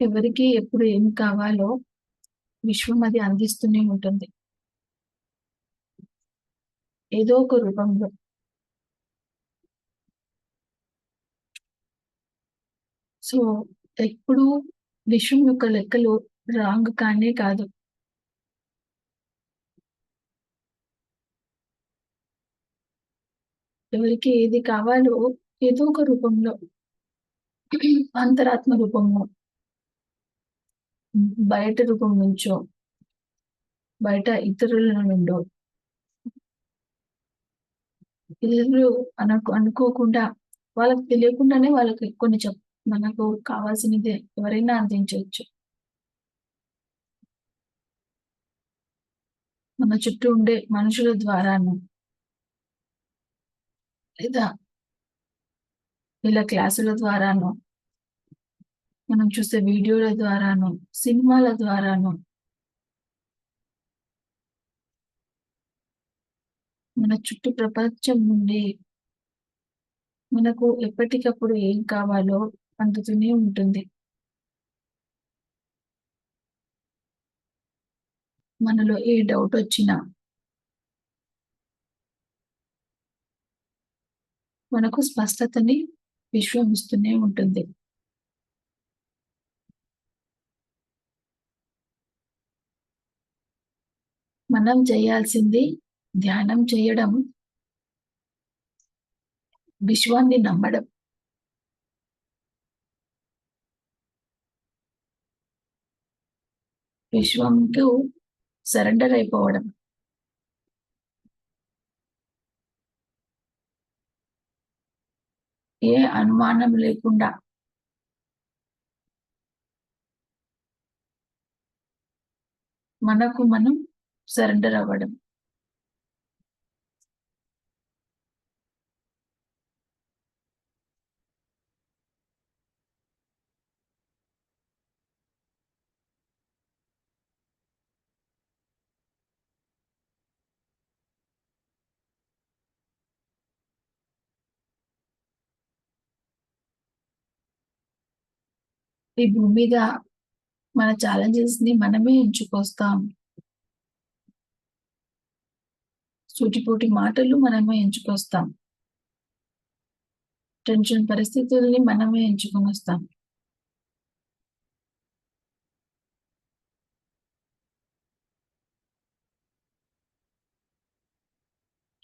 ఎవరికి ఎప్పుడు ఏం కావాలో విశ్వం అది అందిస్తూనే ఉంటుంది. ఏదో ఒక రూపంలో. సో ఎప్పుడు విశ్వం యొక్క లెక్కలు రాంగ్ కానే కాదు. ఎవరికి ఏది కావాలో ఏదో ఒక రూపంలో అంతరాత్మ రూపంలో. బయట రూపం నుంచో బయట ఇతరుల నుండో. ఇతరులు అనకు అనుకోకుండా వాళ్ళకి తెలియకుండానే వాళ్ళకి కొన్ని చెప్ మనకు కావాల్సినది ఎవరైనా అందించవచ్చు. మన చుట్టూ ఉండే మనుషుల ద్వారాను. లేదా ఇలా క్లాసుల ద్వారాను. మనం చూసే వీడియోల ద్వారాను సినిమాల ద్వారాను మన చుట్టూ ప్రపంచం నుండి మనకు ఎప్పటికప్పుడు ఏం కావాలో అందుతూనే ఉంటుంది. మనలో ఏ డౌట్ వచ్చినా మనకు స్పష్టతని విశ్వం ఇస్తూనే ఉంటుంది. మనం చేయాల్సింది ధ్యానం చేయడం. విశ్వాన్ని నమ్మడం. విశ్వంకు సరెండర్ అయిపోవడం. ఏ అనుమానం లేకుండా. మనకు మనం సరెండర్ అవ్వడం. ఈ భూమి మీద మన ఛాలెంజెస్ని మనమే ఎంచుకొస్తాం. సూటిపోటి మాటలు మనమే ఎంచుకొస్తాం. టెన్షన్ పరిస్థితుల్ని మనమే ఎంచుకొని వస్తాం.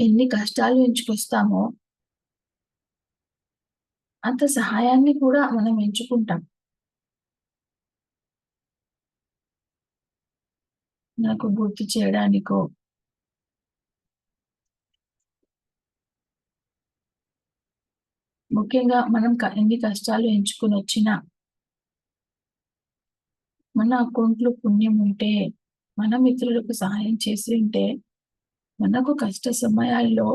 ఎన్ని కష్టాలు ఎంచుకొస్తామో అంత సహాయాన్ని కూడా మనం ఎంచుకుంటాం. నాకు గుర్తు చేయడానికో ముఖ్యంగా మనం ఎన్ని కష్టాలు ఎంచుకుని వచ్చినా మన అకౌంట్లో పుణ్యం ఉంటే మన మిత్రులకు సహాయం చేసి ఉంటే మనకు కష్ట సమయాల్లో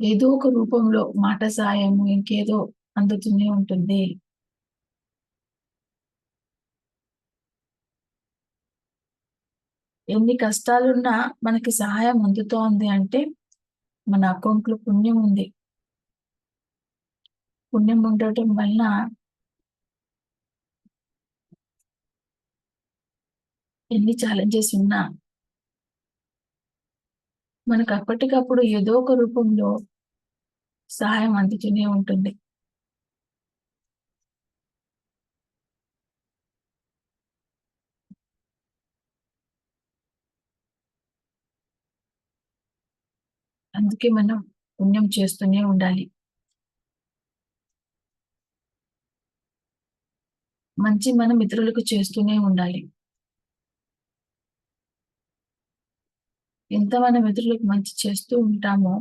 ఏదో ఒక రూపంలో మాట సాయము ఇంకేదో అందుతూనే ఉంటుంది. ఎన్ని కష్టాలున్నా మనకి సహాయం అందుతోంది అంటే మన అకౌంట్లో పుణ్యం ఉంది. పుణ్యం ఉండటం వలన ఎన్ని ఛాలెంజెస్ ఉన్నా మనకు అప్పటికప్పుడు ఏదో ఒక రూపంలో సహాయం అందుతూనే ఉంటుంది. అందుకే మనం పుణ్యం చేస్తూనే ఉండాలి. మంచి మనం ఇతరులకు చేస్తూనే ఉండాలి. ఎంత మనం ఇతరులకు మంచి చేస్తూ ఉంటామో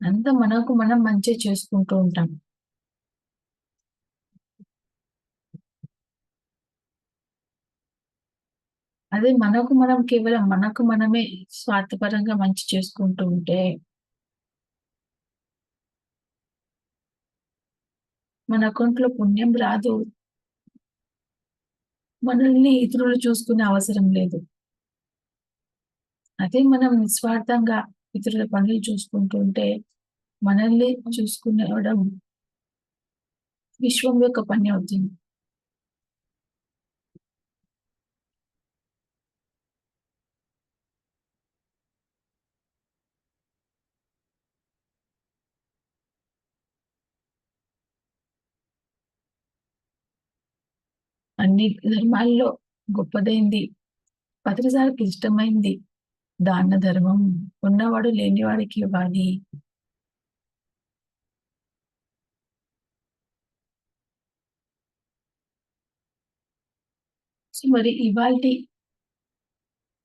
అంత మనకు మనం మంచి చేసుకుంటూ ఉంటాం. అదే మనకు మనం కేవలం మనకు మనమే స్వార్థపరంగా మంచి చేసుకుంటూ ఉంటే మన అకౌంట్లో పుణ్యం రాదు. మనల్ని ఇతరులు చూసుకునే అవసరం లేదు. అదే మనం నిస్వార్థంగా ఇతరుల పనులు చూసుకుంటూ ఉంటే మనల్ని చూసుకునేవడం విశ్వం యొక్క పని అవుతుంది. అన్ని ధర్మాల్లో గొప్పదైంది. పత్రిసారికి ఇష్టమైంది. దాన ధర్మం ఉన్నవాడు లేనివాడికి ఇవ్వాలి. సో మరి ఇవాల్టి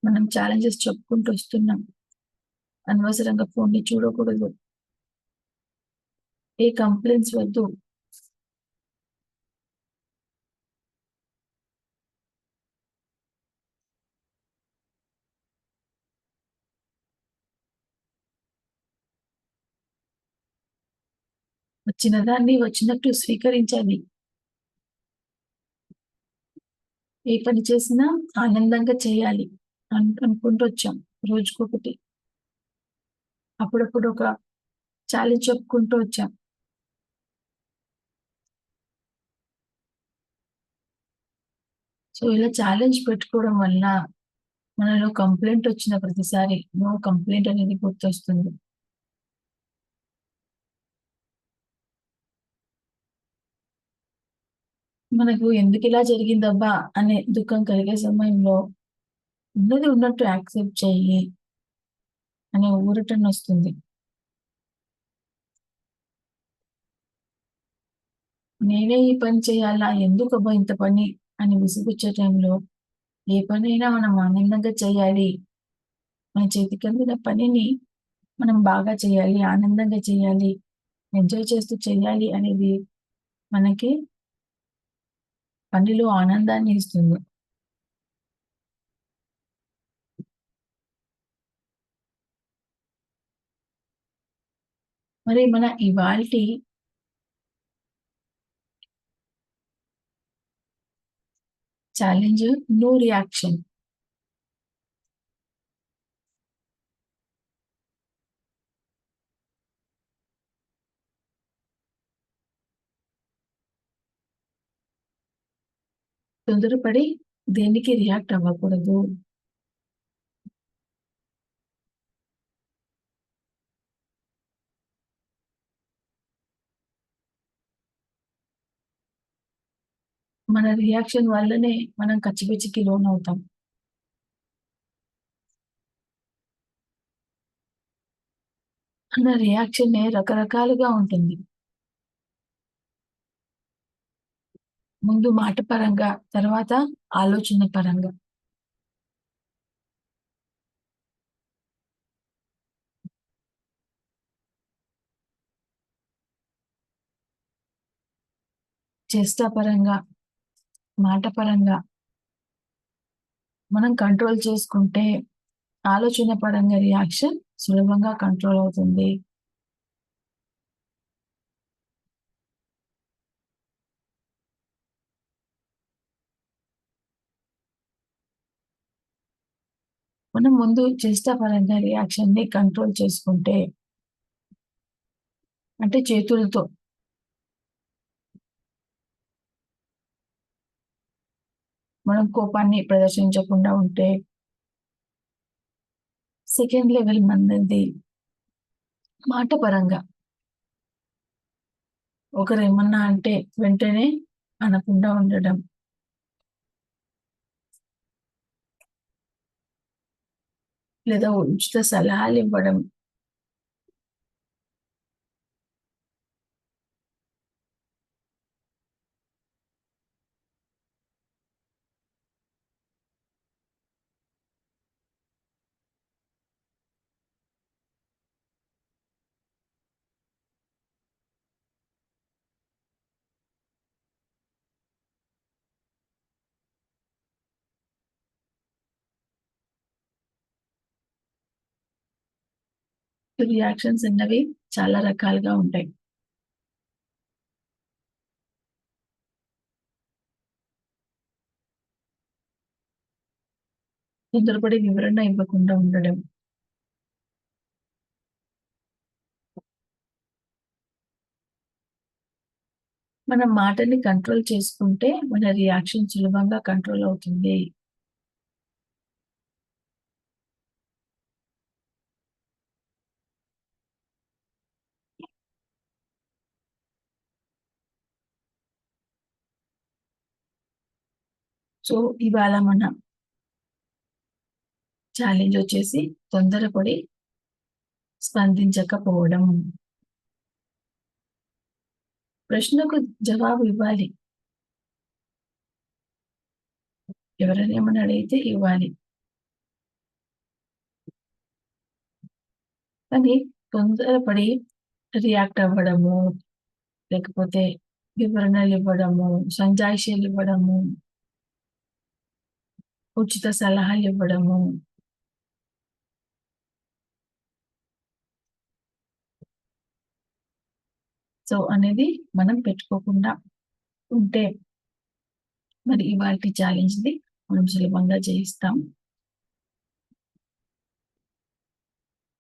మనం ఛాలెంజెస్ చెప్పుకుంటూ వస్తున్నాం. అనవసరంగా ఫోన్ని చూడకూడదు. ఏ కంప్లైంట్స్ వద్దు. వచ్చిన దాన్ని వచ్చినట్టు స్వీకరించాలి. ఏ పని చేసినా ఆనందంగా చేయాలి అను అనుకుంటూ వచ్చాం రోజుకొకటి. అప్పుడప్పుడు ఒక ఛాలెంజ్ చెప్పుకుంటూ వచ్చాం. సో ఇలా ఛాలెంజ్ పెట్టుకోవడం వల్ల మనలో కంప్లైంట్ వచ్చిన ప్రతిసారి నో కంప్లైంట్ అనేది గుర్తొస్తుంది. మనకు ఎందుకు ఇలా జరిగిందబ్బా అనే దుఃఖం కలిగే సమయంలో ఉన్నది ఉన్నట్టు యాక్సెప్ట్ చెయ్యి అనే ఊరటన వస్తుంది. నేనే ఈ పని చేయాలా? ఎందుకు అబ్బా ఇంత పని? అని విసుగుచ్చే టైంలో ఏ పనైనా మనం ఆనందంగా చేయాలి. మన చేతికి అందిన పనిని మనం బాగా చేయాలి ఆనందంగా చేయాలి ఎంజాయ్ చేస్తూ చేయాలి అనేది మనకి పనిలో ఆనందాన్ని ఇస్తుంది. మరి మన ఇవాల్టి ఛాలెంజ్ నో రియాక్షన్. తొందరపడి దేనికి రియాక్ట్ అవ్వకూడదు. మన రియాక్షన్ వల్లనే మనం కచ్చిపిచ్చికి లోన్ అవుతాం. మన రియాక్షన్ రకరకాలుగా ఉంటుంది. ముందు మాట పరంగా తర్వాత ఆలోచన పరంగా. చేష్ట పరంగా మాట పరంగా. మనం కంట్రోల్ చేసుకుంటే ఆలోచన పరంగా రియాక్షన్ సులభంగా కంట్రోల్ అవుతుంది. మనం ముందు చేస్తా పరంగా రియాక్షన్ని కంట్రోల్ చేసుకుంటే అంటే చేతులతో. మనం కోపాన్ని ప్రదర్శించకుండా ఉంటే సెకండ్ లెవెల్ మంది మాట పరంగా. ఒకరు ఏమన్నా అంటే వెంటనే అనకుండా ఉండడం. లేదా ఉచిత సలహాలు ఇవ్వడం రియాక్షన్స్ అన్నవి చాలా రకాలుగా ఉంటాయి. తొందరపడి వివరణ ఇవ్వకుండా ఉండడం. మన మాటని కంట్రోల్ చేసుకుంటే మన రియాక్షన్ సులభంగా కంట్రోల్ అవుతుంది. సో, ఇవాళ మన ఛాలెంజ్ వచ్చేసి తొందరపడి స్పందించకపోవడం. ప్రశ్నకు జవాబు ఇవ్వాలి. ఎవరైనా ఏమైనా అడిగితే ఇవ్వాలి. కానీ తొందరపడి రియాక్ట్ అవ్వడము, లేకపోతే వివరణలు ఇవ్వడము సంజాయిషీలు ఇవ్వడము ఉచిత సలహాలివ్వడము సో, అనేది మనం పెట్టుకోకుండా ఉంటే మరి ఇవాళ ఛాలెంజ్‌ని మనం సులభంగా చేయిస్తాం